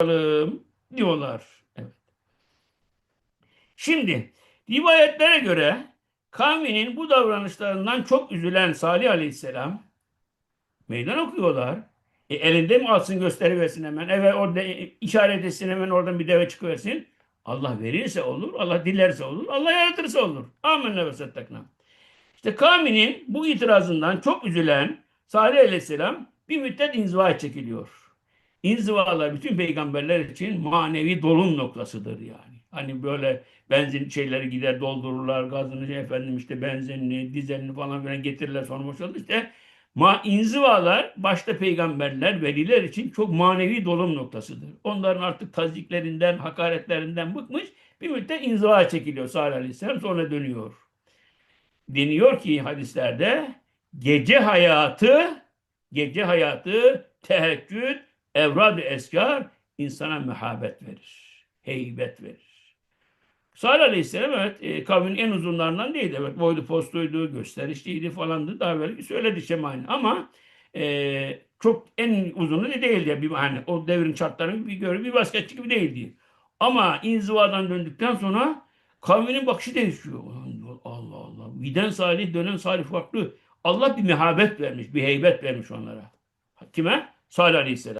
bakalım diyorlar. Evet. Şimdi rivayetlere göre kavminin bu davranışlarından çok üzülen Salih Aleyhisselam meydan okuyorlar. E, elinde mi alsın gösteriversin hemen. Evet orada işaret etsin hemen oradan bir deve çıkıversin. Allah verirse olur, Allah dilerse olur, Allah yaratırsa olur. Amenna ve. İşte kavminin bu itirazından çok üzülen Salih Aleyhisselam bir müddet inzivaya çekiliyor. İnzivalar bütün peygamberler için manevi dolum noktasıdır yani. Hani böyle benzin şeyleri gider doldururlar, gazını efendim işte benzinini, dizelini falan filan getirirler sonra boşalır. İşte ma inzivalar başta peygamberler, veliler için çok manevi dolum noktasıdır. Onların artık taziklerinden, hakaretlerinden bıkmış bir müddet inzivaya çekiliyor Salih Aleyhisselam sonra dönüyor. Deniyor ki hadislerde gece hayatı gece hayatı teheccüd evrad-ı eskar insana mehabet verir. Heybet verir. Salih Aleyhisselam evet e, kavmin en uzunlarından değildi. Evet boylu postuydu, gösterişliydi falandı. Daha böyle söyledi şemalini ama e, çok en uzunu da değildi. Bir, hani, o devrin şartlarını bir göre bir basketçi gibi değildi. Ama inzivadan döndükten sonra kavminin bakışı değişiyor. Allah Allah. Giden salih, dönen salih farklı. Allah bir mehabet vermiş, bir heybet vermiş onlara. Kime? Salih Aleyhisselam.